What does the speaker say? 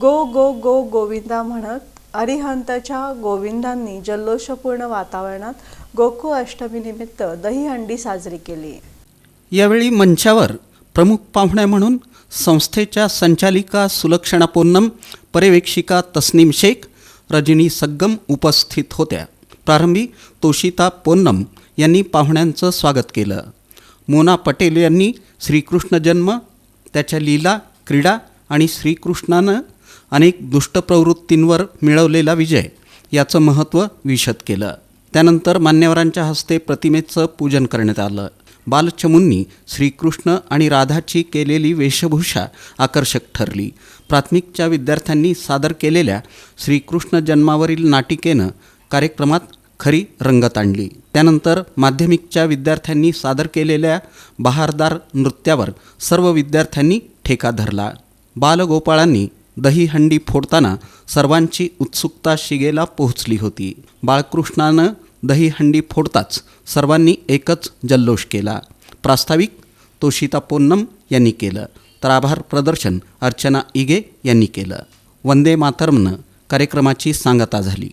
गो गो गो गोविंदा म्हणत अरिहंतच्या गोविंदांनी जल्लोषपूर्ण वातावरणात गोकुळ अष्टमीनिमित्त दहीहंडी साजरी केली. यावेळी मंचावर प्रमुख पाहुण्या म्हणून संस्थेच्या संचालिका सुलक्षणा पोन्नम पर्यवेक्षिका तस्नीम शेख रजनी सग्गम उपस्थित होत्या. प्रारंभी तोशिता पोन्नम यांनी पाहुण्यांचं स्वागत केलं. मोना पटेल यांनी श्रीकृष्ण जन्म त्याच्या लीला क्रीडा आणि श्रीकृष्णानं अनेक दुष्ट प्रवृत्तींवर मिळवलेला विजय याचं महत्त्व विशद केलं. त्यानंतर मान्यवरांच्या हस्ते प्रतिमेचं पूजन करण्यात आलं. बालचमुंनी श्रीकृष्ण आणि राधाची केलेली वेशभूषा आकर्षक ठरली. प्राथमिकच्या विद्यार्थ्यांनी सादर केलेल्या श्रीकृष्ण जन्मावरील नाटिकेनं कार्यक्रमात खरी रंगत आणली. त्यानंतर माध्यमिकच्या विद्यार्थ्यांनी सादर केलेल्या बहारदार नृत्यावर सर्व विद्यार्थ्यांनी ठेका धरला. बालगोपाळांनी दहीहंडी फोडताना सर्वांची उत्सुकता शिगेला पोहोचली होती. बाळकृष्णानं दहीहंडी फोडताच सर्वांनी एकच जल्लोष केला. प्रास्ताविक तोशिता पोन्नम यांनी केलं. तर आभार प्रदर्शन अर्चना इगे यांनी केलं. वंदे मातरमनं कार्यक्रमाची सांगता झाली.